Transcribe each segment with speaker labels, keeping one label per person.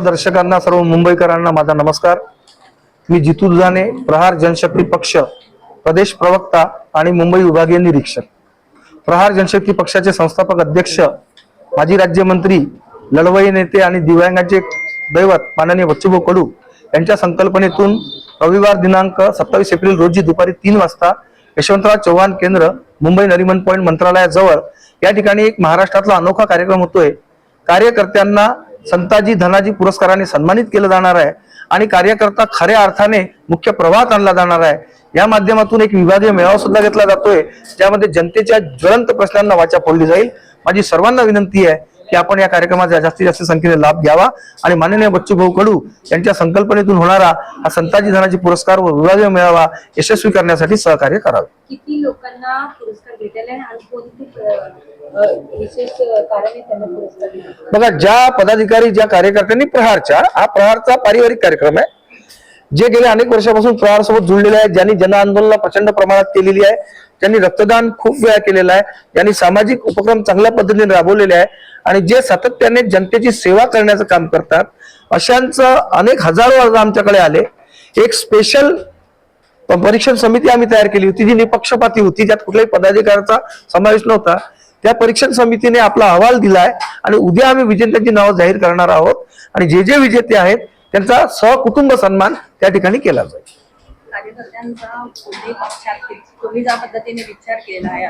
Speaker 1: दर्शकांना सर्व मुंबईकरांना माझा नमस्कार. मी जितू दुधाने प्रहार जनशक्ती पक्ष प्रदेश प्रवक्ता आणि मुंबई विभागीय निरीक्षक. प्रहार जनशक्ती पक्षाचे संस्थापक अध्यक्ष माजी राज्यमंत्री लढवई नेते आणि दिव्यांगाचे दैवत माननीय बच्चूभाऊ कडू यांच्या संकल्पनेतून रविवार दिनांक सत्तावीस एप्रिल रोजी दुपारी तीन वाजता यशवंतराव चव्हाण केंद्र मुंबई नरिमन पॉईंट मंत्रालयाजवळ या ठिकाणी एक महाराष्ट्रातला अनोखा कार्यक्रम होतोय. कार्यकर्त्यांना संताजी धनाजी पुरस्काराने सन्मानित केलं जाणार आहे आणि कार्यकर्ता खऱ्या अर्थाने मुख्य प्रवाहात आणला जाणार आहे. या माध्यमातून एक विभागीय मेळावा सुद्धा घेतला जातोय ज्यामध्ये जनतेच्या ज्वलंत प्रश्नांना वाचा फोडली जाईल. माझी सर्वांना विनंती आहे की आपण या कार्यक्रमाचा जास्तीत जास्त संख्येने लाभ घ्यावा आणि माननीय बच्चूभाऊ कडू यांच्या संकल्पनेतून होणारा हा संताजी धनाजी पुरस्कार व विभागीय मेळावा यशस्वी करण्यासाठी सहकार्य करावे.
Speaker 2: किती लोकांना पुरस्कार भेटले आहे आणि कोणती
Speaker 1: बघा ज्या पदाधिकारी ज्या कार्यकर्त्यांनी प्रहारच्या हा प्रहारचा पारिवारिक कार्यक्रम आहे. जे गेल्या अनेक वर्षापासून प्रहारसोबत जुळलेले आहेत ज्यांनी जन आंदोलनाला प्रचंड प्रमाणात केलेली आहे त्यांनी रक्तदान खूप वेळा केलेलं आहे त्यांनी सामाजिक उपक्रम चांगल्या पद्धतीने राबवलेले आहे आणि जे सातत्याने जनतेची सेवा करण्याचं काम करतात अशांचं अनेक हजारो अर्ज आमच्याकडे आले. एक स्पेशल परीक्षण समिती आम्ही तयार केली होती जी निपक्षपाती होती ज्यात कुठल्याही पदाधिकाऱ्याचा समावेश नव्हता. त्या परीक्षण समितीने आपला अहवाल दिलाय आणि उद्या आम्ही विजेत्यांची नावं जाहीर करणार आहोत. आणि जे जे विजेते आहेत त्यांचा सहकुटुंब सन्मान त्या ठिकाणी केला जाईल.
Speaker 2: तुम्ही ज्या पद्धतीने विचार केला आहे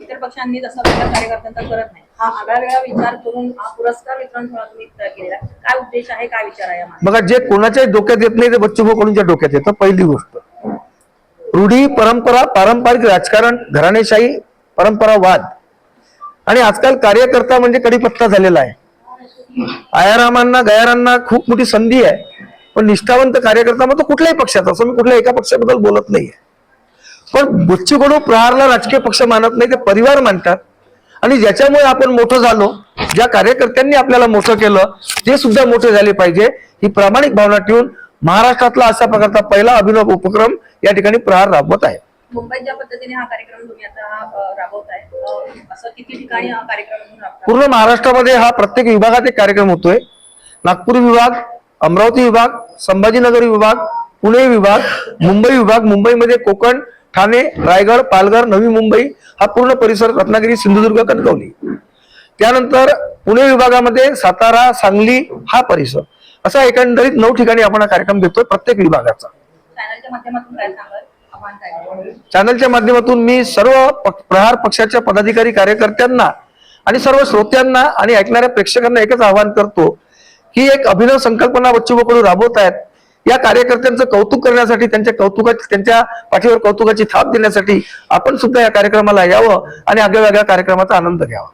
Speaker 2: इतर पक्षांनी तसा विचार कार्यकर्त्यांचा करत नाही. हा आगळा वेगळा विचार करून हा पुरस्कार वितरण सोहळा तुम्ही तयार केलेला आहे. काय उद्देश आहे काय विचार आहे?
Speaker 1: बघा जे कोणाच्याही डोक्यात येत नाही ते बच्चूभाऊ कडूनच्या डोक्यात येतं पहिली गोष्ट. रूढी परंपरा पारंपरिक राजकारण घराणेशाही परंपरावाद. आणि आजकाल कार्यकर्ता म्हणजे कडीपत्ता झालेला आहे. आयारामांना गयारांना खूप मोठी संधी आहे. पण निष्ठावंत कार्यकर्ता मग तो कुठल्याही पक्षात असं मी कुठल्या एका पक्षाबद्दल बोलत नाहीये. पण बच्चू कडू प्रहारला राजकीय पक्ष मानत नाही ते परिवार मानतात. आणि ज्याच्यामुळे आपण मोठं झालो ज्या कार्यकर्त्यांनी आपल्याला मोठं केलं ते सुद्धा मोठे झाले पाहिजे. ही प्रामाणिक भावना ठेवून महाराष्ट्रातला अशा प्रकारचा पहिला अभिनव उपक्रम या ठिकाणी प्रहार राबवत आहे.
Speaker 2: मुंबईत ज्या पद्धतीने हा कार्यक्रम तुम्ही आता राबवत आहे असं किती ठिकाणी हा कार्यक्रम तुम्ही राबवताय
Speaker 1: पूर्ण महाराष्ट्रामध्ये हा प्रत्येक विभागात एक कार्यक्रम होतोय. नागपूर विभाग अमरावती विभाग संभाजीनगर विभाग पुणे विभाग मुंबई विभाग मुंबईमध्ये कोकण ठाणे रायगड पालघर नवी मुंबई हा पूर्ण परिसर रत्नागिरी सिंधुदुर्ग कणकवली. त्यानंतर पुणे विभागामध्ये सातारा सांगली हा परिसर. असा एकंदरीत नऊ ठिकाणी आपण हा कार्यक्रम घेतोय प्रत्येक विभागाचा.
Speaker 2: चॅनलच्या माध्यमातून
Speaker 1: मी सर्व प्रहार पक्षाच्या पदाधिकारी कार्यकर्त्यांना आणि सर्व श्रोत्यांना आणि ऐकणाऱ्या प्रेक्षकांना एकच आवाहन करतो ही एक अभिनव संकल्पना बच्चूबाकडून राबवत आहेत. या कार्यकर्त्यांचं कौतुक करण्यासाठी त्यांच्या कौतुका त्यांच्या पाठीवर कौतुकाची थाप देण्यासाठी आपण सुद्धा या कार्यक्रमाला यावं आणि आगळ्या वेगळ्या कार्यक्रमाचा आनंद घ्यावा.